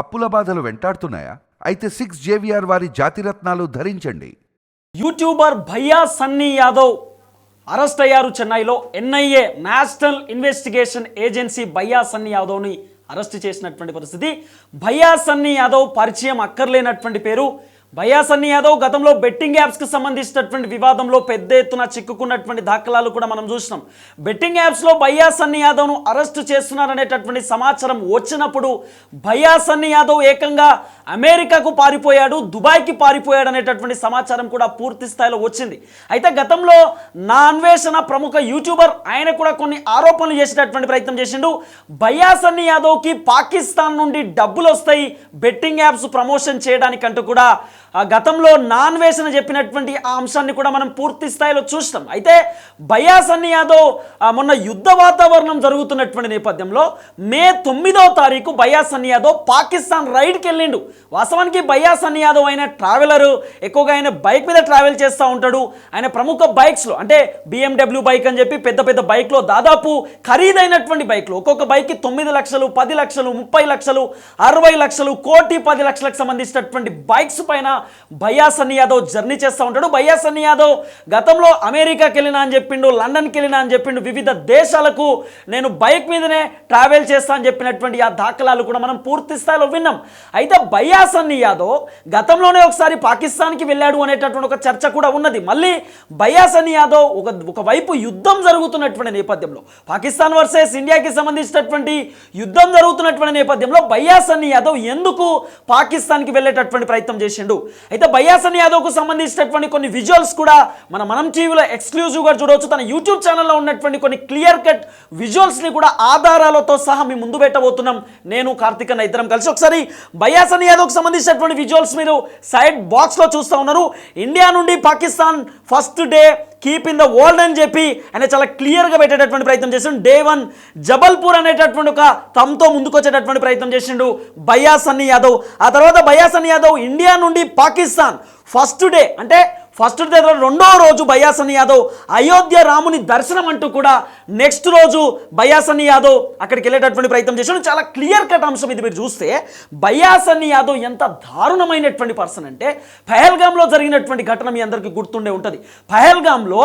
అప్పుల బాధలు వెంటాడుతున్నాయా? అయితే సిక్స్ జేవిఆర్ వారి జాతిరత్నాలు ధరించండి. యూట్యూబర్ భయ్యా సన్నీ యాదవ్ అరెస్ట్ అయ్యారు చెన్నైలో. ఎన్ఐఏ నేషనల్ ఇన్వెస్టిగేషన్ ఏజెన్సీ భయ్యా సన్నీ యాదవ్ని అరెస్ట్ చేసినటువంటి పరిస్థితి. భయ్యా సన్నీ యాదవ్ పరిచయం అక్కర్లేనటువంటి పేరు. బయాసన్ని యాదవ్ గతంలో బెట్టింగ్ యాప్స్కి సంబంధించినటువంటి వివాదంలో పెద్ద ఎత్తున చిక్కుకున్నటువంటి దాఖలాలు కూడా మనం చూసినాం. బెట్టింగ్ యాప్స్లో బయాసన్ని యాదవ్ను అరెస్ట్ చేస్తున్నారనేటటువంటి సమాచారం వచ్చినప్పుడు బయాసన్ని యాదవ్ ఏకంగా అమెరికాకు పారిపోయాడు దుబాయ్కి పారిపోయాడు అనేటటువంటి సమాచారం కూడా పూర్తి స్థాయిలో వచ్చింది. అయితే గతంలో నా అన్వేషణ ప్రముఖ యూట్యూబర్ ఆయన కూడా కొన్ని ఆరోపణలు చేసేటటువంటి ప్రయత్నం చేసిండు. బయాసన్ని యాదవ్కి పాకిస్తాన్ నుండి డబ్బులు వస్తాయి బెట్టింగ్ యాప్స్ ప్రమోషన్ చేయడానికంటూ కూడా గతంలో నాన్ వేసిన చెప్పినటువంటి ఆ అంశాన్ని కూడా మనం పూర్తి స్థాయిలో చూస్తాం. అయితే బయా సన్నీ యాదవ్ మొన్న యుద్ధ వాతావరణం జరుగుతున్నటువంటి నేపథ్యంలో మే తొమ్మిదో తారీఖు బయాస్ సన్నీ యాదవ్ పాకిస్తాన్ రైడ్కి వెళ్ళిండు. వాస్తవానికి బయా సన్నీ యాదవ్ ఆయన ట్రావెలర్ ఎక్కువగా ఆయన బైక్ మీద ట్రావెల్ చేస్తూ ఉంటాడు. ఆయన ప్రముఖ బైక్స్లో అంటే బిఎండబ్ల్యూ బైక్ అని చెప్పి పెద్ద పెద్ద బైక్లో దాదాపు ఖరీదైనటువంటి బైక్లు ఒక్కొక్క బైక్కి తొమ్మిది లక్షలు పది లక్షలు ముప్పై లక్షలు అరవై లక్షలు కోటి పది లక్షలకు సంబంధించినటువంటి బైక్స్ పైన భయ్యా యాదవ్ జర్నీ చేస్తూ ఉంటాడు. భయ్యా యాదవ్ గతంలో అమెరికాకి వెళ్ళినా అని చెప్పిండు లండన్కి వెళ్ళినా అని చెప్పిండు వివిధ దేశాలకు నేను బైక్ మీదనే ట్రావెల్ చేస్తా అని చెప్పినటువంటి ఆ దాఖలాలు కూడా మనం పూర్తి స్థాయిలో విన్నాం. అయితే భయ్యా యాదవ్ గతంలోనే ఒకసారి పాకిస్తాన్కి వెళ్ళాడు అనేటటువంటి ఒక చర్చ కూడా ఉన్నది. మళ్ళీ భయ్యా యాదవ్ ఒక ఒకవైపు యుద్ధం జరుగుతున్నటువంటి నేపథ్యంలో పాకిస్తాన్ వర్సెస్ ఇండియాకి సంబంధించినటువంటి యుద్ధం జరుగుతున్నటువంటి నేపథ్యంలో భయ్యా యాదవ్ ఎందుకు పాకిస్తాన్కి వెళ్ళేటటువంటి ప్రయత్నం చేసిండు? అయితే బయ్యాసన్ యాదవ్కు సంబంధించినటువంటి కొన్ని విజువల్స్ కూడా మన మనం టీవీలో ఎక్స్క్లూజివ్గా చూడవచ్చు. తన యూట్యూబ్ ఛానల్లో ఉన్నటువంటి కొన్ని క్లియర్ కట్ విజువల్స్ని కూడా ఆధారాలతో సహా మీ ముందు పెట్టబోతున్నాం. నేను కార్తిక్ అన్న ఇద్దరం కలిసి ఒకసారి బయ్యాసన్ యాదవ్కు యాదవ్కి సంబంధించినటువంటి విజువల్స్ మీరు సైడ్ బాక్స్లో చూస్తూ ఉన్నారు. ఇండియా నుండి Pakistan first day keep in the world అని చెప్పి ఆయన చాలా క్లియర్గా పెట్టేటటువంటి ప్రయత్నం చేసిండు. డే వన్ జబల్పూర్ అనేటటువంటి ఒక తమ్తో ముందుకొచ్చేటటువంటి ప్రయత్నం చేసిండు బయా సన్నీ యాదవ్. ఆ తర్వాత బయా సన్నీ యాదవ్ ఇండియా నుండి పాకిస్తాన్. ఫస్ట్ డే అంటే ఫస్ట్ దగ్గర రెండో రోజు బయాసన్ యాదవ్ అయోధ్య రాముని దర్శనం అంటూ కూడా నెక్స్ట్ రోజు బయాసన్ యాదవ్ అక్కడికి వెళ్ళేటటువంటి ప్రయత్నం చేశాడు. చాలా క్లియర్ కట్ అంశం ఇది మీరు చూస్తే బయాసన్ యాదవ్ ఎంత దారుణమైనటువంటి పర్సన్ అంటే పహల్గామ్లో జరిగినటువంటి ఘటన మీ అందరికీ గుర్తుండే ఉంటుంది. పహల్గామ్లో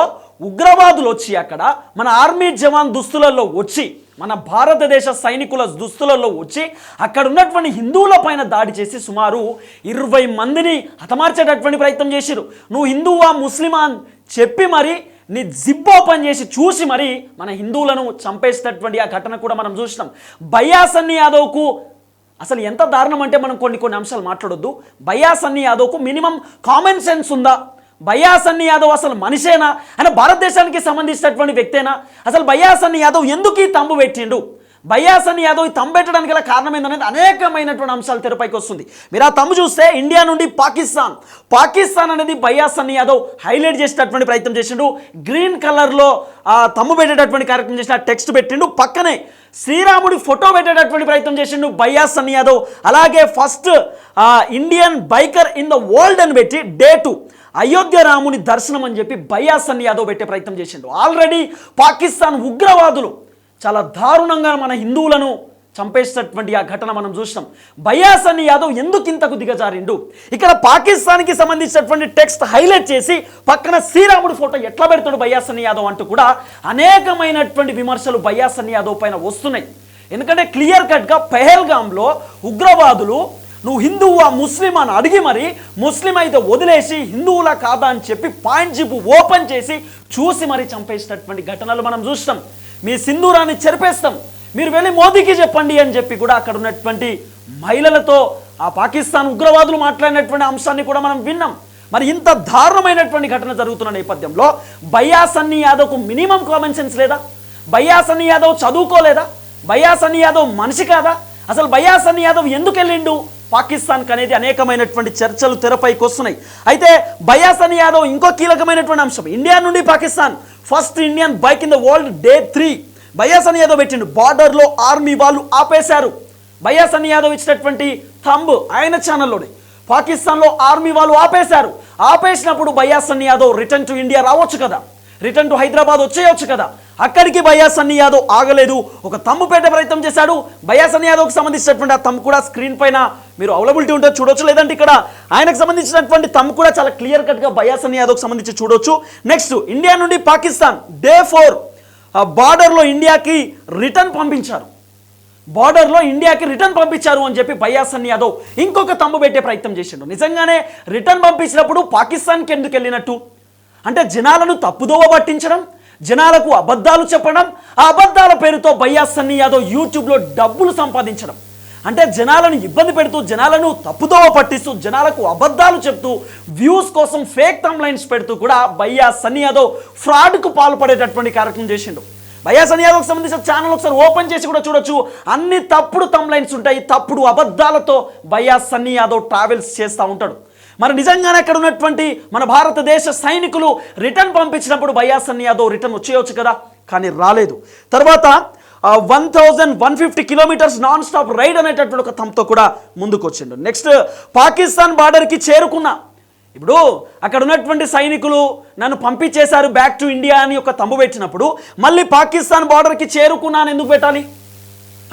ఉగ్రవాదులు వచ్చి అక్కడ మన ఆర్మీ జవాన్ దుస్తులలో వచ్చి మన భారతదేశ సైనికుల దుస్తులలో వచ్చి అక్కడ ఉన్నటువంటి హిందువుల పైన దాడి చేసి సుమారు ఇరవై మందిని హతమార్చేటటువంటి ప్రయత్నం చేశారు నువ్వు హిందువా ముస్లిమా అని చెప్పి మరి నీ జిప్ ఓపెన్ చేసి చూసి మరి మన హిందువులను చంపేసేటటువంటి ఆ ఘటన కూడా మనం చూసినాం. బయాసన్ని యాదవ్కు అసలు ఎంత దారుణం అంటే మనం కొన్ని కొన్ని అంశాలు మాట్లాడొద్దు. బయాసన్ని యాదవ్కు మినిమం కామన్ సెన్స్ ఉందా? బయాసన్ని యాదవ్ అసలు మనిషేనా? అని భారతదేశానికి సంబంధించినటువంటి వ్యక్తేనా? అసలు బయాసన్ని యాదవ్ ఎందుకు ఈ తంబు పెట్టిండు? బయాసన్ని యాదవ్ తంబెట్టడానికి పెట్టడానికి గల కారణం ఏందనేది అనేకమైనటువంటి అంశాలు తెరపైకి వస్తుంది. మీరు ఆ తమ్ము చూస్తే ఇండియా నుండి పాకిస్తాన్. పాకిస్తాన్ అనేది బయాసన్ని యాదవ్ హైలైట్ చేసేటటువంటి ప్రయత్నం చేసిండు. గ్రీన్ కలర్లో ఆ తమ్ము పెట్టేటటువంటి కార్యక్రమం చేసిన టెక్స్ట్ పెట్టిండు. పక్కనే శ్రీరాముడి ఫోటో పెట్టేటటువంటి ప్రయత్నం చేసిండు బయాస్ యాదవ్. అలాగే first Indian biker in the world అని పెట్టి డే టూ అయోధ్య రాముని దర్శనం అని చెప్పి బయాస్ యాదవ్ పెట్టే ప్రయత్నం చేసిండు. ఆల్రెడీ పాకిస్తాన్ ఉగ్రవాదులు చాలా దారుణంగా మన హిందువులను చంపేసినటువంటి ఆ ఘటన మనం చూసినాం. బయాస్ అని యాదవ్ ఎందుకు ఇంతకు దిగజారిండు? ఇక్కడ పాకిస్తాన్కి సంబంధించినటువంటి టెక్స్ట్ హైలైట్ చేసి పక్కన శ్రీరాముడు ఫోటో ఎట్లా పెడతాడు బయాస్ అని యాదవ్ అంటూ కూడా అనేకమైనటువంటి విమర్శలు బయాస్ అని యాదవ్ పైన వస్తున్నాయి. ఎందుకంటే క్లియర్ కట్గా పెహల్గాంలో ఉగ్రవాదులు నువ్వు హిందువా ముస్లిం అని అడిగి మరి ముస్లిం అయితే వదిలేసి హిందువులా కాదా అని చెప్పి పాయింట్ జిప్ ఓపెన్ చేసి చూసి మరి చంపేసినటువంటి ఘటనలు మనం చూస్తాం మీ సింధూరాన్ని చెరిపేస్తాం. మీరు వెళ్ళి మోదీకి చెప్పండి అని చెప్పి కూడా అక్కడ ఉన్నటువంటి మహిళలతో ఆ పాకిస్తాన్ ఉగ్రవాదులు మాట్లాడినటువంటి అంశాన్ని కూడా మనం విన్నాం. మరి ఇంత దారుణమైనటువంటి ఘటన జరుగుతున్న నేపథ్యంలో బయ్యాసన్ని యాదవ్కు మినిమం కామన్ సెన్స్ లేదా? బయ్యాసన్ని యాదవ్ చదువుకోలేదా? బయ్యాసన్ని యాదవ్ మనిషి కాదా? అసలు బయ్యాసన్ని యాదవ్ ఎందుకు వెళ్ళిండు? పాకిస్తాన్కి అనేది అనేకమైనటువంటి చర్చలు తెరపైకి వస్తున్నాయి. అయితే బయాసన్ని యాదవ్ ఇంకో కీలకమైనటువంటి అంశం. ఇండియా నుండి Pakistan. First Indian bike in the world day three. Bayasan Yadav పెట్టిండు. బార్డర్లో ఆర్మీ వాళ్ళు ఆపేశారు. బయాసన్ యాదవ్ ఇచ్చినటువంటి థంబ్ ఆయన ఛానల్లోనే. పాకిస్తాన్లో ఆర్మీ వాళ్ళు ఆపేశారు. ఆపేసినప్పుడు Bayasan Yadav return to India రావచ్చు కదా. రిటర్న్ టు హైదరాబాద్ వచ్చేయొచ్చు కదా. అక్కడికి బయాసన్ని యాదవ్ ఆగలేదు. ఒక తమ్ము పెట్టే ప్రయత్నం చేశాడు. బయాసన్ని యాదవ్కి సంబంధించినటువంటి ఆ తమ్ము కూడా స్క్రీన్ పైన మీరు అవైలబిలిటీ ఉంటే చూడొచ్చు. లేదంటే ఇక్కడ ఆయనకు సంబంధించినటువంటి తమ్ము కూడా చాలా క్లియర్ కట్గా భయ్యా యాదవ్కి సంబంధించి చూడొచ్చు. నెక్స్ట్ ఇండియా నుండి పాకిస్తాన్ డే ఫోర్ బార్డర్లో ఇండియాకి రిటర్న్ పంపించారు. బార్డర్లో ఇండియాకి రిటర్న్ పంపించారు అని చెప్పి బయాసన్ యాదవ్ ఇంకొక తమ్ము పెట్టే ప్రయత్నం చేసిండు. నిజంగానే రిటర్న్ పంపించినప్పుడు పాకిస్తాన్కి ఎందుకు వెళ్ళినట్టు? అంటే జనాలను తప్పుదోవ పట్టించడం జనాలకు అబద్ధాలు చెప్పడం ఆ అబద్ధాల పేరుతో బయ్యాసన్ని యాదవ్ యూట్యూబ్లో డబ్బులు సంపాదించడం. అంటే జనాలను ఇబ్బంది పెడుతూ జనాలను తప్పుదోవ పట్టిస్తూ జనాలకు అబద్ధాలు చెప్తూ వ్యూస్ కోసం ఫేక్ తమ్ లైన్స్ పెడుతూ కూడా బయ్యా సన్నీ యాదవ్ ఫ్రాడ్కు పాల్పడేటటువంటి కార్యక్రమం చేసిండు. బయ్యా సన్నీ యాదవ్కి సంబంధించిన ఛానల్ ఒకసారి ఓపెన్ చేసి కూడా చూడొచ్చు. అన్ని తప్పుడు తమ్ లైన్స్ ఉంటాయి తప్పుడు అబద్ధాలతో భయ్యా సన్నీ యాదవ్ ట్రావెల్స్ చేస్తూ ఉంటాడు. మరి నిజంగానే అక్కడ ఉన్నటువంటి మన భారతదేశ సైనికులు రిటర్న్ పంపించినప్పుడు భయ్యా యాదవ్ రిటర్న్ వచ్చేయచ్చు కదా? కానీ రాలేదు. తర్వాత one thousand one fifty kilometres nonstop ride అనేటటువంటి ఒక తమతో కూడా ముందుకు వచ్చిండు నెక్స్ట్ పాకిస్తాన్ బార్డర్కి చేరుకున్న. ఇప్పుడు అక్కడ ఉన్నటువంటి సైనికులు నన్ను పంపించేశారు బ్యాక్ టు ఇండియా అని ఒక తంబు పెట్టినప్పుడు మళ్ళీ పాకిస్తాన్ బార్డర్కి చేరుకున్నాను ఎందుకు పెట్టాలి?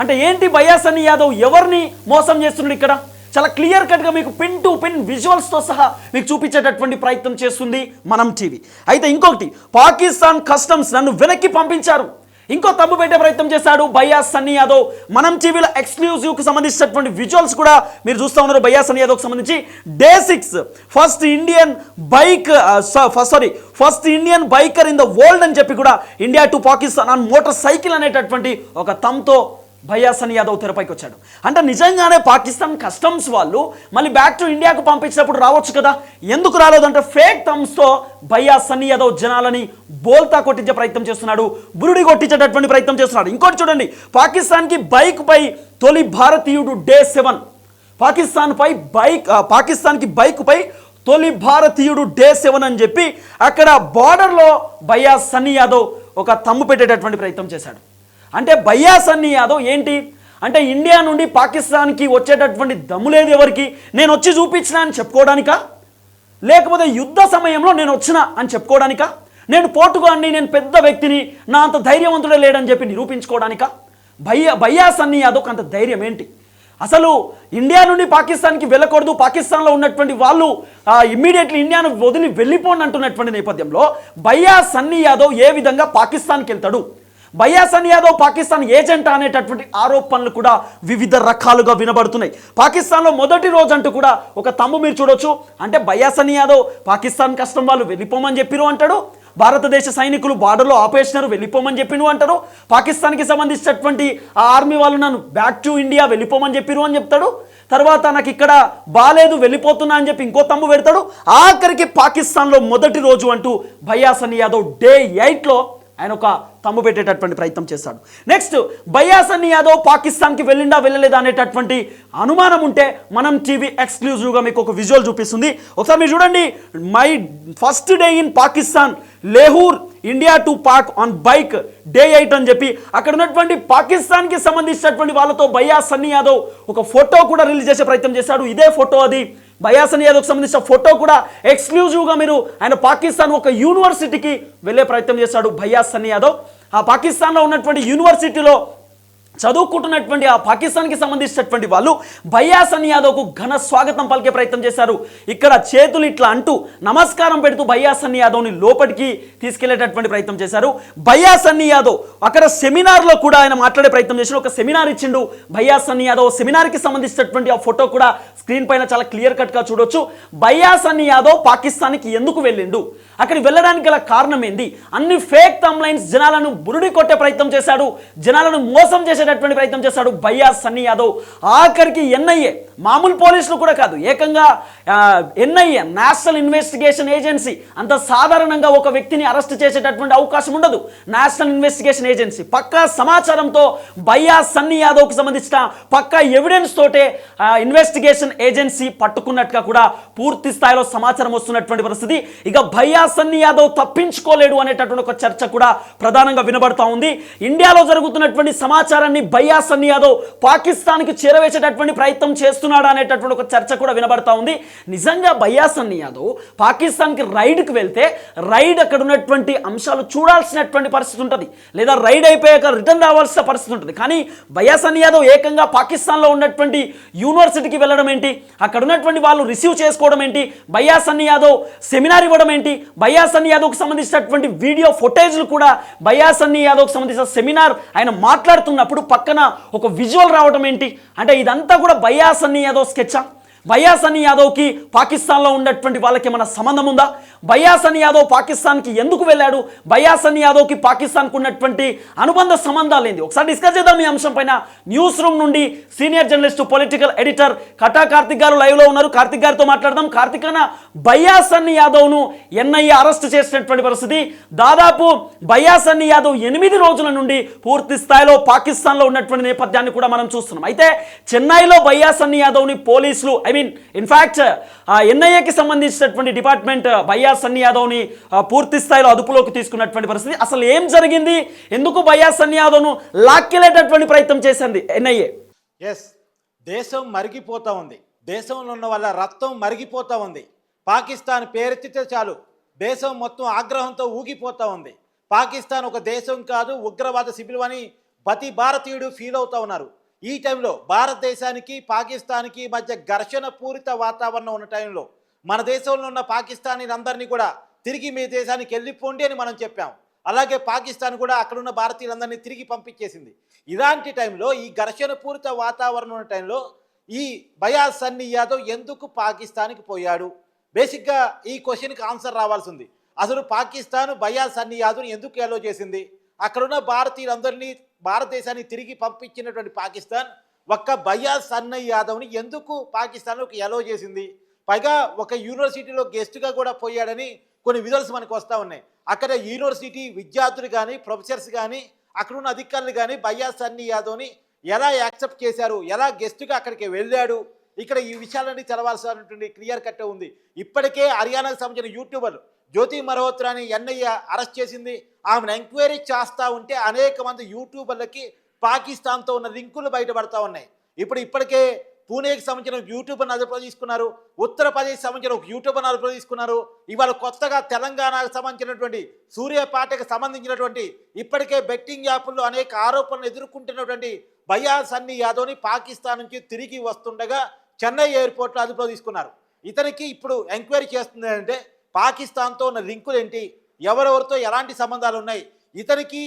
అంటే ఏంటి బయాసని యాదవ్? ఎవరిని మోసం చేస్తున్నాడు ఇక్కడ? చాలా క్లియర్ కట్గా మీకు పిన్ టు పిన్ విజువల్స్తో సహా మీకు చూపించేటటువంటి ప్రయత్నం చేస్తుంది మనం టీవీ. అయితే ఇంకొకటి పాకిస్తాన్ కస్టమ్స్ నన్ను వెనక్కి పంపించారు. ఇంకో తప్పు పెట్టే ప్రయత్నం చేశాడు భయ్యా సన్నీ యాదవ్. మనం టీవీలో ఎక్స్క్లూజివ్కి సంబంధించినటువంటి విజువల్స్ కూడా మీరు చూస్తూ ఉన్నారు బయ్యా సన్నీ యాదవ్కి సంబంధించి. Day six first Indian bike sorry first Indian biker in the world అని చెప్పి కూడా India to Pakistan on motorcycle అనేటటువంటి ఒక తమ్తో భయాసన్ యాదవ్ తెరపైకి వచ్చాడు అంటే నిజంగానే పాకిస్తాన్ కస్టమ్స్ వాళ్ళు మళ్ళీ బ్యాక్ టు ఇండియాకు పంపించినప్పుడు రావచ్చు కదా? ఎందుకు రాలేదంటే ఫేక్ థమ్స్తో భయ్యా సన్నీ యాదవ్ జనాలని బోల్తా కొట్టించే ప్రయత్నం చేస్తున్నాడు బురుడి కొట్టించేటటువంటి ప్రయత్నం చేస్తున్నాడు. ఇంకోటి చూడండి పాకిస్తాన్కి బైక్ పై తొలి భారతీయుడు డే సెవెన్ పాకిస్తాన్ పై బైక్ పాకిస్తాన్కి బైక్ పై తొలి భారతీయుడు డే సెవెన్ అని చెప్పి అక్కడ బార్డర్లో భయ్యా సన్నీ యాదవ్ ఒక తమ్ము పెట్టేటటువంటి ప్రయత్నం చేశాడు. అంటే భయ్యా సన్నీ యాదవ్ ఏంటి? అంటే ఇండియా నుండి పాకిస్తాన్కి వచ్చేటటువంటి దమ్ము లేదు ఎవరికి? నేను వచ్చి చూపించిన అని చెప్పుకోవడానికా? లేకపోతే యుద్ధ సమయంలో నేను వచ్చిన అని చెప్పుకోవడానికా? నేను పోటుకోండి నేను పెద్ద వ్యక్తిని నా అంత ధైర్యవంతుడే లేడని చెప్పి నిరూపించుకోవడానికా? భయ్య భయ్యా సన్నీ యాదవ్కి అంత ధైర్యం ఏంటి? అసలు ఇండియా నుండి పాకిస్తాన్కి వెళ్ళకూడదు పాకిస్తాన్లో ఉన్నటువంటి వాళ్ళు ఇమ్మీడియట్లీ ఇండియాను వదిలి వెళ్ళిపోండి అంటున్నటువంటి నేపథ్యంలో భయ్యా సన్నీ యాదవ్ ఏ విధంగా పాకిస్తాన్కి వెళ్తాడు? బయాసన్ యాదవ్ పాకిస్తాన్ ఏజెంట్ అనేటటువంటి ఆరోపణలు కూడా వివిధ రకాలుగా వినబడుతున్నాయి. పాకిస్తాన్లో మొదటి రోజు అంటూ కూడా ఒక తమ్ము మీరు చూడొచ్చు. అంటే బయాసన్ యాదవ్ పాకిస్తాన్ కష్టం వాళ్ళు వెళ్ళిపోమని చెప్పిరు అంటాడు. భారతదేశ సైనికులు బార్డర్లో ఆపేసినారు వెళ్ళిపోమని చెప్పిను అంటారు పాకిస్తాన్కి సంబంధించినటువంటి ఆ ఆర్మీ వాళ్ళు నన్ను బ్యాక్ టు ఇండియా వెళ్ళిపోమని చెప్పిరు అని చెప్తాడు. తర్వాత నాకు ఇక్కడ బాలేదు వెళ్ళిపోతున్నా అని చెప్పి ఇంకో తమ్ము పెడతాడు. ఆఖరికి పాకిస్తాన్లో మొదటి రోజు అంటూ భయాసన్ యాదవ్ డే ఎయిట్లో ఆయన ఒక తమ్ము పెట్టేటటువంటి ప్రయత్నం చేశాడు నెక్స్ట్ బయ్యాసన్ని యాదవ్ పాకిస్తాన్కి వెళ్ళిండా వెళ్ళలేదా అనేటటువంటి అనుమానం ఉంటే మనం టీవీ ఎక్స్క్లూజివ్గా మీకు ఒక విజువల్ చూపిస్తుంది. ఒకసారి మీరు చూడండి my first day in Pakistan Lahore India to Pak on bike day eight అని చెప్పి అక్కడ ఉన్నటువంటి పాకిస్తాన్కి సంబంధించినటువంటి వాళ్ళతో బయ్యా సన్నీ యాదవ్ ఒక ఫోటో కూడా రిలీజ్ చేసే ప్రయత్నం చేశాడు. ఇదే ఫోటో అది. బయాసన్ యాదవ్కి సంబంధించిన ఫోటో కూడా ఎక్స్క్లూజివ్గా మీరు ఆయన పాకిస్తాన్ ఒక యూనివర్సిటీకి వెళ్ళే ప్రయత్నం చేశాడు బయాసన్ యాదవ్ ఆ పాకిస్తాన్లో ఉన్నటువంటి యూనివర్సిటీలో చదువుకుంటున్నటువంటి ఆ పాకిస్తాన్కి సంబంధించినటువంటి వాళ్ళు భయ్యాసన్ యాదవ్కు ఘన స్వాగతం పలికే ప్రయత్నం చేశారు. ఇక్కడ చేతులు ఇట్లా అంటూ నమస్కారం పెడుతూ భయ్యాసన్ యాదవ్ని లోపలికి తీసుకెళ్ళేటటువంటి ప్రయత్నం చేశారు. బయ్యాసన్ యాదవ్ అక్కడ సెమినార్లో కూడా ఆయన మాట్లాడే ప్రయత్నం చేశారు. ఒక సెమినార్ ఇచ్చిండు బయ్యాసన్ యాదవ్. సెమినార్కి సంబంధించినటువంటి ఆ ఫోటో కూడా స్క్రీన్ పైన చాలా క్లియర్ కట్గా చూడొచ్చు. బయ్యాసన్ యాదవ్ పాకిస్తాన్కి ఎందుకు వెళ్ళిండు? అక్కడికి వెళ్ళడానికి గల కారణం ఏంది? అన్ని ఫేక్ లైన్స్ జనాలను బురుడి కొట్టే ప్రయత్నం చేశాడు జనాలను మోసం చేసేటటువంటి ప్రయత్నం చేశాడు బయ్యా సన్నీ యాదవ్. ఆఖరికి ఎన్ఐఏ మామూలు పోలీసులు కూడా కాదు. ఏకంగా ఎన్ఐఏ నేషనల్ ఇన్వెస్టిగేషన్ ఏజెన్సీ అంత సాధారణంగా ఒక వ్యక్తిని అరెస్ట్ చేసేటటువంటి అవకాశం ఉండదు. National investigation agency. పక్కా సమాచారంతో బయ్యా సన్నీ యాదవ్కి సంబంధించిన పక్కా ఎవిడెన్స్ తోటే ఇన్వెస్టిగేషన్ ఏజెన్సీ పట్టుకున్నట్టుగా కూడా పూర్తి స్థాయిలో సమాచారం వస్తున్నటువంటి పరిస్థితి. ఇక భయ్యా సన్నీ యాదవ్ తప్పించుకోలేడు అనేటటువంటి ఒక చర్చ కూడా ప్రధానంగా వినబడతా ఉంది. ఇండియాలో జరుగుతున్నటువంటి సమాచారాన్ని భయ్యా సన్నీ యాదవ్ పాకిస్తాన్కి చేరవేసేటటువంటి ప్రయత్నం చేస్తూ చేస్తున్నాడా అనేటటువంటి ఒక చర్చ కూడా వినబడతా ఉంది. నిజంగా బయ్యాసన్ యాదవ్ పాకిస్తాన్కి రైడ్కి వెళ్తే రైడ్ అక్కడ ఉన్నటువంటి అంశాలు చూడాల్సినటువంటి పరిస్థితి ఉంటుంది. లేదా రైడ్ అయిపోయాక రిటర్న్ రావాల్సిన పరిస్థితి ఉంటుంది. కానీ భయ్యా యాదవ్ ఏకంగా పాకిస్తాన్లో ఉన్నటువంటి యూనివర్సిటీకి వెళ్ళడం ఏంటి? అక్కడ ఉన్నటువంటి వాళ్ళు రిసీవ్ చేసుకోవడం ఏంటి? బయాసన్ యాదవ్ సెమినార్ ఇవ్వడం ఏంటి? భయ్యా యాదవ్కి సంబంధించినటువంటి వీడియో ఫుటేజ్లు కూడా భయ్యా యాదవ్కి సంబంధించిన సెమినార్ ఆయన మాట్లాడుతున్నప్పుడు పక్కన ఒక విజువల్ రావడం ఏంటి? అంటే ఇదంతా కూడా భయ్యా సన్నీ యాదవ్ స్కెచ్చా భయ్యా సన్నీ యాదవ్కి పాకిస్తాన్లో ఉన్నటువంటి వాళ్ళకి ఏమైనా సంబంధం ఉందా భయ్యా యాదవ్ పాకిస్తాన్కి ఎందుకు వెళ్ళాడు? భయ్యా యాదవ్కి పాకిస్తాన్కు ఉన్నటువంటి అనుబంధ సంబంధాలు ఏంది ఒకసారి డిస్కస్ చేద్దాం ఈ అంశం పైన. న్యూస్ రూమ్ నుండి senior journalist political editor Katta Karthik garu లైవ్లో ఉన్నారు. కార్తిక్ గారితో మాట్లాడదాం. కార్తిక్ అన్న భయ్యా యాదవ్ను ఎన్ఐఏ అరెస్ట్ చేసినటువంటి పరిస్థితి దాదాపు భయ్యా యాదవ్ ఎనిమిది రోజుల నుండి పూర్తి స్థాయిలో పాకిస్తాన్లో ఉన్నటువంటి నేపథ్యాన్ని కూడా మనం చూస్తున్నాం. అయితే చెన్నైలో భయ్యా యాదవ్ని పోలీసులు ఐ మీన్ ఇన్ఫ్యాక్ట్ ఎన్ఐఏకి సంబంధించినటువంటి డిపార్ట్మెంట్ భయ్యా సన్నీ యాదవ్ని పూర్తి స్థాయిలో అదుపులోకి తీసుకున్నటువంటి పరిస్థితి. అసలు ఏం జరిగింది? ఎందుకు భయ్యా సన్నీ యాదవ్ను లాక్కెళ్ళేటటువంటి ప్రయత్నం చేసింది ఎన్ఐఏ? ఎస్ దేశం మరిగిపోతూ ఉంది. దేశంలో ఉన్న వాళ్ళ రక్తం మరిగిపోతా ఉంది. పాకిస్తాన్ పేరెత్తితే చాలు. దేశం మొత్తం ఆగ్రహంతో ఊగిపోతూ ఉంది. పాకిస్తాన్ ఒక దేశం కాదు ఉగ్రవాద శిబిరం అని ప్రతి భారతీయుడు ఫీల్ అవుతా ఉన్నారు. ఈ టైంలో భారతదేశానికి పాకిస్తాన్కి మధ్య ఘర్షణ పూరిత వాతావరణం ఉన్న టైంలో మన దేశంలో ఉన్న పాకిస్తానీలందరినీ కూడా తిరిగి మీ దేశానికి వెళ్ళిపోండి అని మనం చెప్పాం. అలాగే పాకిస్తాన్ కూడా అక్కడున్న భారతీయులందరినీ తిరిగి పంపించేసింది. ఇలాంటి టైంలో ఈ ఘర్షణ పూరిత వాతావరణం ఉన్న టైంలో ఈ బయాజ్ సన్నీ యాదవ్ ఎందుకు పాకిస్తాన్కి పోయాడు? బేసిక్గా ఈ క్వశ్చన్కి ఆన్సర్ రావాల్సింది. అసలు పాకిస్తాన్ బయాజ్ సన్నీ యాదవ్ని ఎందుకు ఎలో చేసింది? అక్కడున్న భారతీయులందరినీ భారతదేశాన్ని తిరిగి పంపించినటువంటి పాకిస్తాన్ ఒక్క బయాజ్ సన్నయ్య యాదవ్ని ఎందుకు పాకిస్తాన్లోకి ఎలో చేసింది? పైగా ఒక యూనివర్సిటీలో గెస్ట్గా కూడా పోయాడని కొన్ని విజువల్స్ మనకు వస్తూ ఉన్నాయి. అక్కడ యూనివర్సిటీ విద్యార్థులు కానీ ప్రొఫెసర్స్ కానీ అక్కడున్న అధికారులు కానీ బయ్యా సన్నీ యాదవ్ని ఎలా యాక్సెప్ట్ చేశారు? ఎలా గెస్ట్గా అక్కడికి వెళ్ళాడు? ఇక్కడ ఈ విషయాలన్నీ తెలవాల్సినటువంటి క్లియర్ కట్ ఉంది. ఇప్పటికే హర్యానాకు సంబంధించిన యూట్యూబర్ జ్యోతి మరహోత్రాని ఎన్ఐఏ అరెస్ట్ చేసింది. ఆమెను ఎంక్వైరీ చేస్తూ ఉంటే అనేక మంది యూట్యూబర్లకి పాకిస్తాన్తో ఉన్న లింకులు బయటపడతా ఉన్నాయి. ఇప్పుడు ఇప్పటికే పూణేకి సంబంధించిన ఒక యూట్యూబర్ని అదుపులో తీసుకున్నారు. ఉత్తరప్రదేశ్ సంబంధించిన ఒక యూట్యూబర్ని అదుపులో తీసుకున్నారు. ఇవాళ కొత్తగా తెలంగాణకు సంబంధించినటువంటి సూర్యాపేటకు సంబంధించినటువంటి ఇప్పటికే బెట్టింగ్ యాప్ల్లో అనేక ఆరోపణలు ఎదుర్కొంటున్నటువంటి భయా సన్నీ యాదవ్ని పాకిస్తాన్ నుంచి తిరిగి వస్తుండగా చెన్నై ఎయిర్పోర్ట్లో అదుపులో తీసుకున్నారు. ఇతనికి ఇప్పుడు ఎంక్వైరీ చేస్తుంది అంటే పాకిస్తాన్తో ఉన్న లింకులు ఏంటి ఎవరెవరితో ఎలాంటి సంబంధాలు ఉన్నాయి ఇతనికి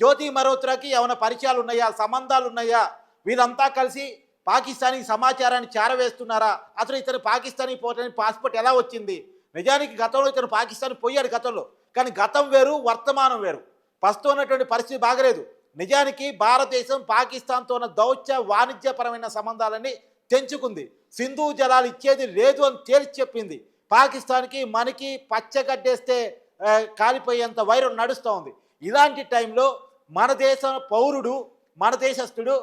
జ్యోతి మరోత్రాకి ఏమైనా పరిచయాలు ఉన్నాయా సంబంధాలు ఉన్నాయా వీళ్ళంతా కలిసి పాకిస్తానీ సమాచారాన్ని చేరవేస్తున్నారా? అసలు ఇతను పాకిస్తానీ పోవడానికి పాస్పోర్ట్ ఎలా వచ్చింది? నిజానికి గతంలో ఇతను పాకిస్తాన్ పోయాడు గతంలో కానీ గతం వేరు వర్తమానం వేరు. ప్రస్తుతం ఉన్నటువంటి పరిస్థితి బాగలేదు. నిజానికి భారతదేశం పాకిస్తాన్తో ఉన్న దౌత్య వాణిజ్యపరమైన సంబంధాలని తెంచుకుంది. సింధు జలాలు ఇచ్చేది లేదు అని తేల్చి చెప్పింది. పాకిస్తాన్కి మనకి పచ్చగడ్డేస్తే కాలిపోయేంత వైరం నడుస్తూ ఉంది ఇలాంటి టైంలో మన దేశ పౌరుడు మన దేశస్థుడు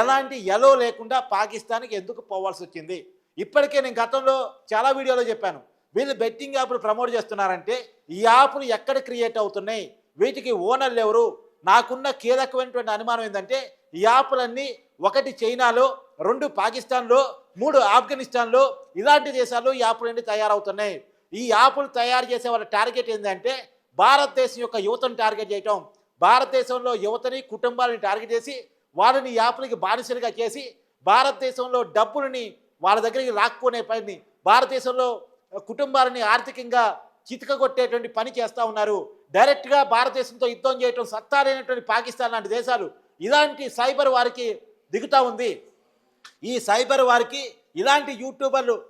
ఎలాంటి ఎలో లేకుండా పాకిస్తాన్కి ఎందుకు పోవాల్సి వచ్చింది? ఇప్పటికే నేను గతంలో చాలా వీడియోలో చెప్పాను. వీళ్ళు బెట్టింగ్ యాప్లు ప్రమోట్ చేస్తున్నారంటే ఈ యాప్లు ఎక్కడ క్రియేట్ అవుతున్నాయి? వీటికి ఓనర్లు ఎవరు? నాకున్న కీలకమైనటువంటి అనుమానం ఏంటంటే ఈ యాప్లన్నీ ఒకటి చైనాలో రెండు పాకిస్తాన్లో మూడు ఆఫ్ఘనిస్తాన్లో ఇలాంటి దేశాల్లో ఈ యాప్లన్నీ తయారవుతున్నాయి? ఈ యాప్లు తయారు చేసే వాళ్ళ టార్గెట్ ఏంటంటే భారతదేశం యొక్క యువతను టార్గెట్ చేయటం. భారతదేశంలో యువతని కుటుంబాలని టార్గెట్ చేసి వాళ్ళని యాప్లకి బానిసలుగా చేసి భారతదేశంలో డబ్బులని వాళ్ళ దగ్గరికి లాక్కునే పని భారతదేశంలో కుటుంబాలని ఆర్థికంగా చితకగొట్టేటువంటి పని చేస్తూ ఉన్నారు. డైరెక్ట్గా భారతదేశంతో యుద్ధం చేయటం సత్తా లేనటువంటి పాకిస్తాన్ లాంటి దేశాలు ఇలాంటి సైబర్ వారికి దిగుతూ ఉంది. ఈ సైబర్ వారికి ఇలాంటి యూట్యూబర్లు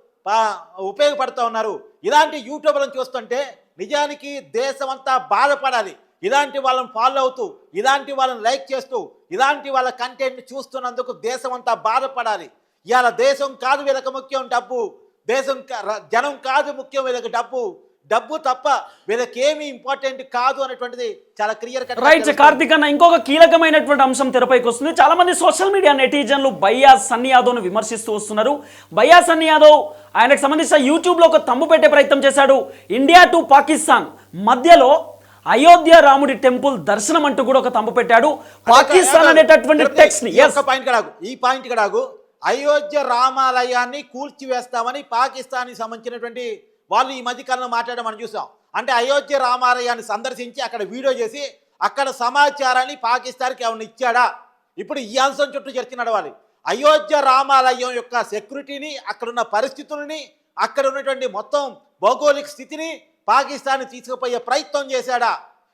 ఉపయోగపడుతూ ఉన్నారు. ఇలాంటి యూట్యూబర్లను చూస్తుంటే నిజానికి దేశం అంతా బాధపడాలి. ఇలాంటి వాళ్ళని ఫాలో అవుతూ ఇలాంటి వాళ్ళని లైక్ చేస్తూ ఇలాంటి వాళ్ళ కంటెంట్ చూస్తున్నందుకు దేశం అంతా బాధపడాలి. ఇవాళ దేశం కాదు వీళ్ళకి ముఖ్యం డబ్బు. దేశం కా- జనం కాదు ముఖ్యం వీళ్ళకి డబ్బు. డబ్బు తప్ప వీళ్ళకి ఏమీ ఇంపార్టెంట్ కాదు అనేటువంటిది చాలా క్లియర్ రైట్ కార్తిక్ అన్న ఇంకొక కీలకమైనటువంటి అంశం తెరపైకి వస్తుంది. చాలా మంది సోషల్ మీడియా నెటిజన్లు బయ్యా సన్నీ యాదవ్ను విమర్శిస్తూ వస్తున్నారు. బయ్యా సన్నీ యాదవ్ ఆయనకు సంబంధించిన యూట్యూబ్లో ఒక తమ్ము పెట్టే ప్రయత్నం చేశాడు. ఇండియా టు పాకిస్తాన్ మధ్యలో అయోధ్య రాముడి టెంపుల్ దర్శనం అంటూ కూడా ఒక తంపు పెట్టాడు. పాకిస్తాన్ అనేటటువంటి టెక్స్ట్ పాయింట్ కడాగు ఈ పాయింట్ కడాగు అయోధ్య రామాలయాన్ని కూల్చివేస్తామని పాకిస్తాన్కి సంబంధించినటువంటి వాళ్ళు ఈ మధ్యకాలంలో మాట్లాడడం మనం చూసాం. అంటే అయోధ్య రామాలయాన్ని సందర్శించి అక్కడ వీడియో చేసి అక్కడ సమాచారాన్ని పాకిస్తాన్కి ఏమైనా ఇచ్చాడా? ఇప్పుడు ఈ అంశం చుట్టూ చర్చ నడవాలి. అయోధ్య రామాలయం యొక్క సెక్యూరిటీని అక్కడున్న పరిస్థితులని అక్కడ ఉన్నటువంటి మొత్తం భౌగోళిక స్థితిని పాకిస్తాన్ తీసుకుపోయే ప్రయత్నం చేశాడా?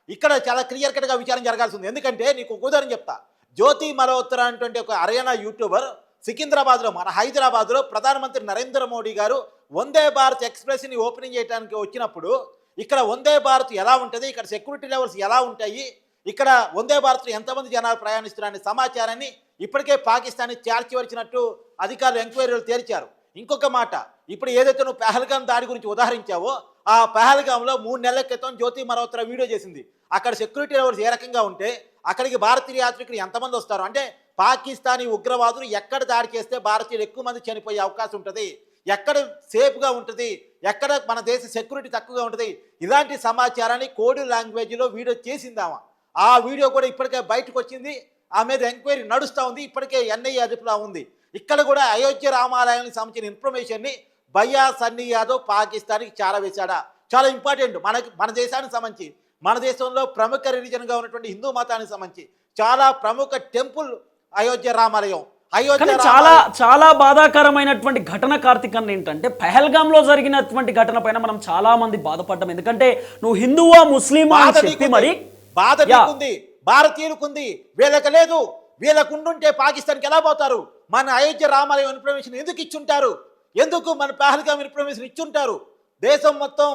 ఇక్కడ చాలా క్లియర్ కట్గా విచారం జరగాల్సి ఉంది. ఎందుకంటే నీకు ఉదాహరణ చెప్తా. జ్యోతి మల్హోత్రా అనేటువంటి ఒక హర్యానా యూట్యూబర్ సికింద్రాబాద్లో మన హైదరాబాద్లో ప్రధానమంత్రి నరేంద్ర మోడీ గారు వందే భారత్ ఎక్స్ప్రెస్ని ఓపెనింగ్ చేయడానికి వచ్చినప్పుడు ఇక్కడ వందే భారత్ ఎలా ఉంటుంది ఇక్కడ సెక్యూరిటీ లెవెల్స్ ఎలా ఉంటాయి ఇక్కడ వందే భారత్లో ఎంతమంది జనాలు ప్రయాణిస్తున్నారనే సమాచారాన్ని ఇప్పటికే పాకిస్తాన్ చేర్చివచ్చినట్టు అధికారులు ఎంక్వైరీలు తేల్చారు. ఇంకొక మాట ఇప్పుడు ఏదైతే నువ్వు పెహల్గాం దాడి గురించి ఉదాహరించావో ఆ పెహల్గాంలో మూడు నెలల క్రితం జ్యోతి మరోత్ర వీడియో చేసింది. అక్కడ సెక్యూరిటీ లెవెల్స్ ఏ రకంగా ఉంటే అక్కడికి భారతీయ యాత్రికులు ఎంతమంది వస్తారు? అంటే పాకిస్తానీ ఉగ్రవాదులు ఎక్కడ దాడి చేస్తే భారతీయులు ఎక్కువ మంది చనిపోయే అవకాశం ఉంటుంది? ఎక్కడ సేఫ్గా ఉంటుంది? ఎక్కడ మన దేశ సెక్యూరిటీ తక్కువగా ఉంటుంది? ఇలాంటి సమాచారాన్ని కోడి లాంగ్వేజ్లో వీడియో చేసిందామా? ఆ వీడియో కూడా ఇప్పటికే బయటకు వచ్చింది. ఆ మీద ఎంక్వైరీ నడుస్తూ ఉంది. ఇప్పటికే ఎన్ఐఏ అదుపులో ఉంది. ఇక్కడ కూడా అయోధ్య రామాలయానికి సంబంధించిన ఇన్ఫర్మేషన్ని భయ్యా సన్నీ యాదవ్ పాకిస్తాన్కి చేరవేశాడా? చాలా ఇంపార్టెంట్. మనకి మన దేశానికి సంబంధించి మన దేశంలో ప్రముఖ రిలీజన్గా ఉన్నటువంటి హిందూ మతానికి సంబంధించి చాలా ప్రముఖ టెంపుల్ అయోధ్య రామాలయం. అయోధ్య చాలా చాలా బాధాకరమైనటువంటి ఘటన కార్తికన్ ఏంటంటే పహల్గాంలో జరిగినటువంటి ఘటన పైన మనం చాలా మంది బాధపడ్డాం. ఎందుకంటే నువ్వు హిందువా ముస్లిమా అని చెప్పి. మరి బాధ. నీకుంది. భారతీయులకు ఉంది వీళ్ళకి లేదు. వీళ్ళకు ఉండుంటే పాకిస్తాన్కి ఎలా పోతారు? మన అయోధ్య రామాలయం ఇన్ఫర్మేషన్ ఎందుకు ఇచ్చుంటారు? ఎందుకు మన పహల్గాం ఇన్ఫర్మేషన్ ఇచ్చుంటారు? దేశం మొత్తం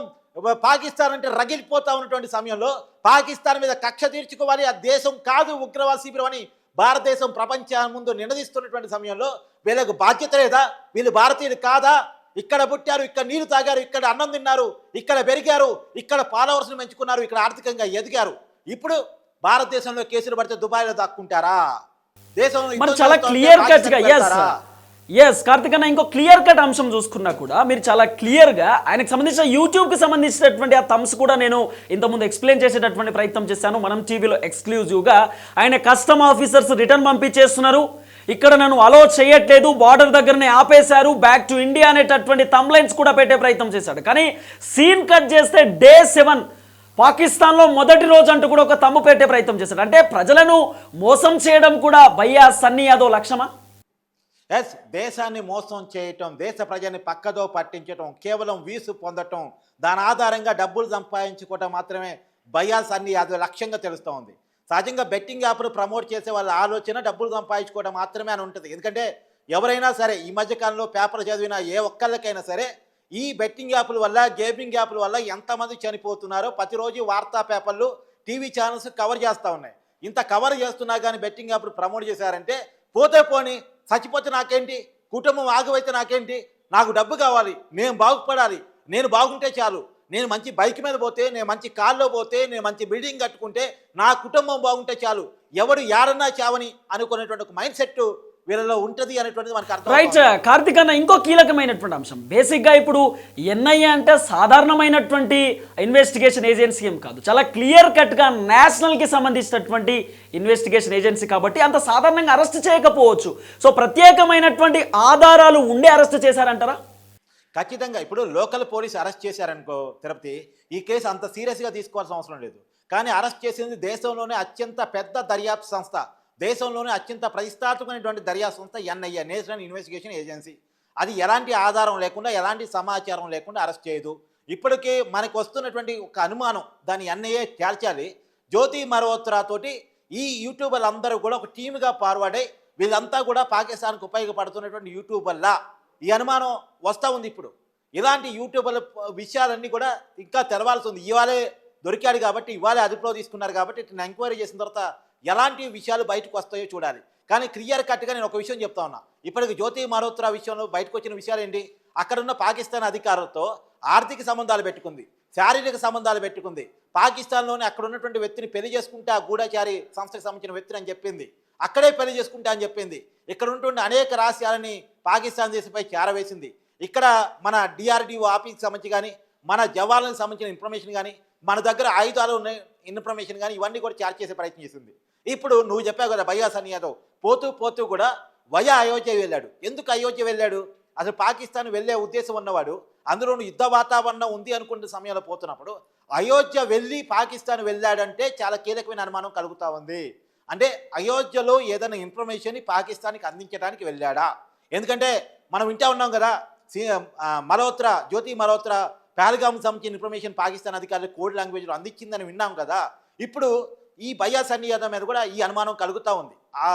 పాకిస్తాన్ అంటే రగిలిపోతా ఉన్నటువంటి సమయంలో పాకిస్తాన్ మీద కక్ష తీర్చుకోవాలి. ఆ దేశం కాదు ఉగ్రవాద శిబిరం అని భారతదేశం ప్రపంచం ముందు నినదిస్తున్నటువంటి సమయంలో వీళ్ళకు బాధ్యత లేదా? వీళ్ళు భారతీయులు కాదా? ఇక్కడ పుట్టారు ఇక్కడ నీళ్ళు తాగారు ఇక్కడ అన్నం తిన్నారు ఇక్కడ పెరిగారు ఇక్కడ ఫాలోవర్స్ని పెంచుకున్నారు ఇక్కడ ఆర్థికంగా ఎదిగారు. ఇప్పుడు భారతదేశంలో కేసులు పడితే దుబాయ్లో దాక్కుంటారా? దేశంలో చాలా క్లియర్ కట్ ఎస్ కార్తిక్ అన్న ఇంకో క్లియర్ కట్ అంశం చూసుకున్నా కూడా మీరు చాలా క్లియర్గా ఆయనకు సంబంధించిన యూట్యూబ్కి సంబంధించినటువంటి ఆ థమ్స్ కూడా నేను ఇంతకుముందు ఎక్స్ప్లెయిన్ చేసేటటువంటి ప్రయత్నం చేశాను. మనం టీవీలో ఎక్స్క్లూజివ్గా ఆయన కస్టమ్ ఆఫీసర్స్ రిటర్న్ పంపించేస్తున్నారు. ఇక్కడ నన్ను అలో చేయట్లేదు బార్డర్ దగ్గరనే ఆపేశారు బ్యాక్ టు ఇండియా అనేటటువంటి తమ్లైన్స్ కూడా పెట్టే ప్రయత్నం చేశాడు. కానీ సీన్ కట్ చేస్తే డే సెవెన్ పాకిస్తాన్లో మొదటి రోజు అంటూ కూడా ఒక తమ్ము పెట్టే ప్రయత్నం చేశాడు. అంటే ప్రజలను మోసం చేయడం కూడా భయ్యా సన్నీ యాదవ్ లక్ష్యమా ఎస్ దేశాన్ని మోసం చేయటం దేశ ప్రజల్ని పక్కదో పట్టించటం కేవలం వీసు పొందటం దాని ఆధారంగా డబ్బులు సంపాదించుకోవటం మాత్రమే బయాస్ అన్ని అది లక్ష్యంగా తెలుస్తూ ఉంది. సహజంగా బెట్టింగ్ యాప్ను ప్రమోట్ చేసే వాళ్ళ ఆలోచన డబ్బులు సంపాదించుకోవడం మాత్రమే అని ఉంటుంది. ఎందుకంటే ఎవరైనా సరే ఈ మధ్యకాలంలో పేపర్ చదివిన ఏ ఒక్కళ్ళకైనా సరే ఈ బెట్టింగ్ యాప్ల వల్ల గేమింగ్ యాప్ల వల్ల ఎంతమంది చనిపోతున్నారో ప్రతిరోజు వార్తా పేపర్లు టీవీ ఛానల్స్ కవర్ చేస్తూ ఉన్నాయి. ఇంత కవర్ చేస్తున్నా కానీ బెట్టింగ్ యాప్లు ప్రమోట్ చేశారంటే పోతే పోని చచ్చిపోతే నాకేంటి? కుటుంబం ఆగిపోతే నాకేంటి? నాకు డబ్బు కావాలి నేను బాగుపడాలి నేను బాగుంటే చాలు. నేను మంచి బైక్ మీద పోతే నేను మంచి కార్లో పోతే నేను మంచి బిల్డింగ్ కట్టుకుంటే నా కుటుంబం బాగుంటే చాలు. ఎవడు యాడన్నా చావని అనుకునేటువంటి ఒక మైండ్ సెట్ వీళ్ళలో ఉంటుంది అనేటువంటిది మనకు అర్థం రైట్ కార్తిక్ అన్న ఇంకో కీలకమైనటువంటి అంశం. బేసిక్గా ఇప్పుడు ఎన్ఐఏ అంటే సాధారణమైనటువంటి ఇన్వెస్టిగేషన్ ఏజెన్సీ ఏం కాదు. చాలా క్లియర్ కట్గా నేషనల్కి సంబంధించినటువంటి ఇన్వెస్టిగేషన్ ఏజెన్సీ కాబట్టి అంత సాధారణంగా అరెస్ట్ చేయకపోవచ్చు. సో ప్రత్యేకమైనటువంటి ఆధారాలు ఉండే అరెస్ట్ చేశారంటారా? ఖచ్చితంగా. ఇప్పుడు లోకల్ పోలీస్ అరెస్ట్ చేశారనుకో తిరుపతి ఈ కేసు అంత సీరియస్గా తీసుకోవాల్సిన అవసరం లేదు. కానీ అరెస్ట్ చేసింది దేశంలోనే అత్యంత పెద్ద దర్యాప్తు సంస్థ. దేశంలోనే అత్యంత ప్రతిష్టాత్మకమైనటువంటి దర్యాప్తు సంస్థ ఎన్ఐఏ నేషనల్ ఇన్వెస్టిగేషన్ ఏజెన్సీ. అది ఎలాంటి ఆధారం లేకుండా ఎలాంటి సమాచారం లేకుండా అరెస్ట్ చేయదు. ఇప్పటికే మనకు వస్తున్నటువంటి ఒక అనుమానం దాన్ని ఎన్ఐఏ తేల్చాలి. జ్యోతి మల్హోత్రా ఈ యూట్యూబర్లు అందరూ కూడా ఒక టీమ్గా ఫార్వర్డ్ వీళ్ళంతా కూడా పాకిస్తాన్కు ఉపయోగపడుతున్నటువంటి యూట్యూబర్లా. ఈ అనుమానం వస్తూ ఉంది ఇప్పుడు. ఇలాంటి యూట్యూబర్ల విషయాలన్నీ కూడా ఇంకా తెలవాల్సి ఉంది. ఇవాళే దొరికాడు కాబట్టి ఇవాళే అదుపులో తీసుకున్నారు కాబట్టి ఇట్లా ఎంక్వైరీ చేసిన తర్వాత ఎలాంటి విషయాలు బయటకు వస్తాయో చూడాలి. కానీ క్లియర్ కట్గా నేను ఒక విషయం చెప్తా ఉన్నా. ఇప్పటికి జ్యోతి మల్హోత్రా విషయంలో బయటకు వచ్చిన విషయాలు ఏంటి? అక్కడున్న పాకిస్తాన్ అధికారులతో ఆర్థిక సంబంధాలు పెట్టుకుంది శారీరక సంబంధాలు పెట్టుకుంది. పాకిస్తాన్లోనే అక్కడ ఉన్నటువంటి వ్యక్తిని పెళ్ళి చేసుకుంటే ఆ గూఢచారి సంస్థకు సంబంధించిన వ్యక్తిని అని చెప్పింది. అక్కడే పెళ్ళి చేసుకుంటా అని చెప్పింది. ఇక్కడ ఉన్నటువంటి అనేక రహస్యాలని పాకిస్తాన్ దేశంపై చేరవేసింది. ఇక్కడ మన డిఆర్డిఓ ఆఫీస్కి సంబంధించి కానీ మన జవాన్లకు సంబంధించిన ఇన్ఫర్మేషన్ కానీ మన దగ్గర ఆయుధాలు ఉన్నాయి ఇన్ఫర్మేషన్ కానీ ఇవన్నీ కూడా చార్జ్ చేసే ప్రయత్నం చేసింది. ఇప్పుడు నువ్వు చెప్పావు కదా బయ్యాస్ అని యాదవ్. పోతూ పోతూ కూడా వయా అయోధ్య వెళ్ళాడు. ఎందుకు అయోధ్య వెళ్ళాడు? అసలు పాకిస్తాన్ వెళ్ళే ఉద్దేశం ఉన్నవాడు అందులోనూ యుద్ధ వాతావరణం ఉంది అనుకున్న సమయంలో పోతున్నప్పుడు అయోధ్య వెళ్ళి పాకిస్తాన్ వెళ్ళాడంటే చాలా కీలకమైన అనుమానం కలుగుతూ ఉంది. అంటే అయోధ్యలో ఏదైనా ఇన్ఫర్మేషన్ పాకిస్తాన్కి అందించడానికి వెళ్ళాడా? ఎందుకంటే మనం వింటా ఉన్నాం కదా సి- మల్హోత్రా జ్యోతి మల్హోత్రా పహల్గామ్కి సంబంధించిన ఇన్ఫర్మేషన్ పాకిస్తాన్ అధికారులు కోడ్ లాంగ్వేజ్లో అందించిందని విన్నాం కదా. ఇప్పుడు ఈ భయ్యా సన్ని యాదవ్ మీద కూడా ఈ అనుమానం కలుగుతూ ఉంది. ఆ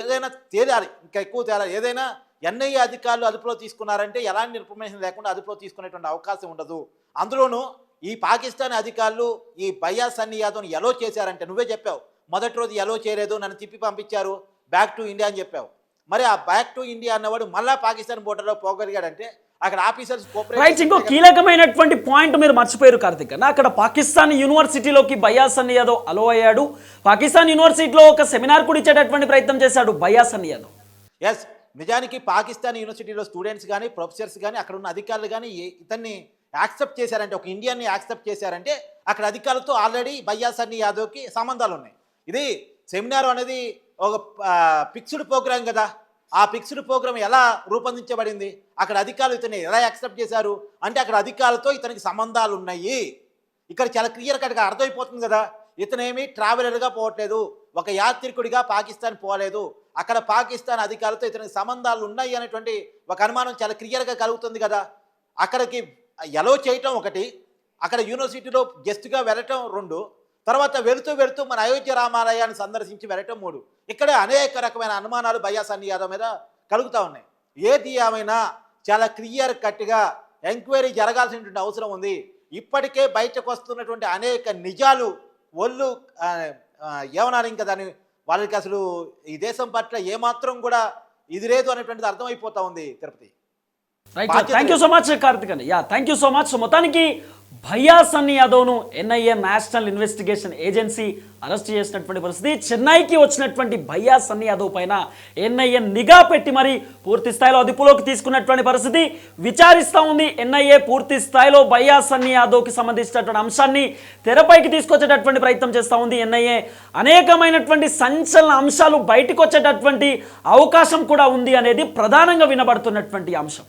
ఏదైనా తేలాలి ఇంకా ఎక్కువ తేలాలి. ఏదైనా ఎన్ఐఏ అధికారులు అదుపులో తీసుకున్నారంటే ఎలాంటి ఇన్ఫర్మేషన్ లేకుండా అదుపులో తీసుకునేటువంటి అవకాశం ఉండదు. అందులోనూ ఈ పాకిస్తాన్ అధికారులు ఈ భయ్యా సన్నీ యాదవ్ని ఎలో చేశారంటే నువ్వే చెప్పావు మొదటి రోజు ఎలో చేయలేదు నన్ను తిప్పి పంపించారు బ్యాక్ టు ఇండియా అని చెప్పావు. మరి ఆ బ్యాక్ టు ఇండియా అన్నవాడు మళ్ళా పాకిస్తాన్ బోర్డర్లో పోగలిగాడంటే అక్కడ ఆఫీసర్స్ రైట్ ఇంకో కీలకమైనటువంటి పాయింట్ మీరు మర్చిపోయారు కార్తిక్ అన్న అక్కడ పాకిస్తాన్ యూనివర్సిటీలోకి బయాస్ అన్ని యాదవ్ అలో అయ్యాడు. పాకిస్తాన్ యూనివర్సిటీలో ఒక సెమినార్ కూడా ఇచ్చేటటువంటి ప్రయత్నం చేశాడు బయాస్ అన్ని యాదవ్. ఎస్ నిజానికి పాకిస్తాన్ యూనివర్సిటీలో స్టూడెంట్స్ కానీ ప్రొఫెసర్స్ కానీ అక్కడ ఉన్న అధికారులు కానీ ఇతన్ని యాక్సెప్ట్ చేశారంటే ఒక ఇండియన్ని యాక్సెప్ట్ చేశారంటే అక్కడ అధికారులతో ఆల్రెడీ బయ్యాస్ అన్ని యాదవ్కి సంబంధాలు ఉన్నాయి. ఇది సెమినార్ అనేది ఒక ఫిక్స్డ్ ప్రోగ్రామ్ కదా. ఆ ఫిక్స్డ్ ప్రోగ్రామ్ ఎలా రూపొందించబడింది? అక్కడ అధికారులు ఇతన్ని ఎలా యాక్సెప్ట్ చేశారు? అంటే అక్కడ అధికారులతో ఇతనికి సంబంధాలు ఉన్నాయి. ఇక్కడ చాలా క్లియర్ కట్గా అర్థమైపోతుంది కదా. ఇతనేమి ట్రావెలర్గా పోవట్లేదు. ఒక యాత్రికుడిగా పాకిస్తాన్ పోలేదు. అక్కడ పాకిస్తాన్ అధికారులతో ఇతనికి సంబంధాలు ఉన్నాయి అనేటువంటి ఒక అనుమానం చాలా క్లియర్గా కలుగుతుంది కదా. అక్కడికి ఎలో చేయటం ఒకటి. అక్కడ యూనివర్సిటీలో గెస్ట్గా వెళ్ళటం రెండు. తర్వాత వెళుతూ వెళుతూ మన అయోధ్య రామాలయాన్ని సందర్శించి వెళ్ళటం మూడు. ఇక్కడ అనేక రకమైన అనుమానాలు బయ్యా సన్ని యాదవ్ మీద కలుగుతూ ఉన్నాయి. ఏది ఏమైనా చాలా క్లియర్ కట్గా ఎంక్వైరీ జరగాల్సినటువంటి అవసరం ఉంది. ఇప్పటికే బయటకు వస్తున్నటువంటి అనేక నిజాలు ఒళ్ళు ఏమన్నారు ఇంకా దాన్ని? వాళ్ళకి అసలు ఈ దేశం పట్ల ఏమాత్రం కూడా ఇది లేదు అనేటువంటిది అర్థమైపోతా ఉంది Tirupati. Thank you so much Karthik అండి yeah thank you so much మొత్తానికి భయ్యా Sunny యాదవ్ను NIA national investigation agency arrest చేసినటువంటి పరిస్థితి. చెన్నైకి వచ్చినటువంటి భయ్యా సన్నీ యాదవ్ పైన ఎన్ఐఏ నిఘా పెట్టి మరి పూర్తి స్థాయిలో అదుపులోకి తీసుకున్నటువంటి పరిస్థితి విచారిస్తూ ఉంది. ఎన్ఐఏ పూర్తి స్థాయిలో భయ్యా సన్నీ యాదవ్కి సంబంధించినటువంటి అంశాన్ని తెరపైకి తీసుకొచ్చేటటువంటి ప్రయత్నం చేస్తూ ఉంది. ఎన్ఐఏ అనేకమైనటువంటి సంచలన అంశాలు బయటకు వచ్చేటటువంటి అవకాశం కూడా ఉంది అనేది ప్రధానంగా వినబడుతున్నటువంటి అంశం.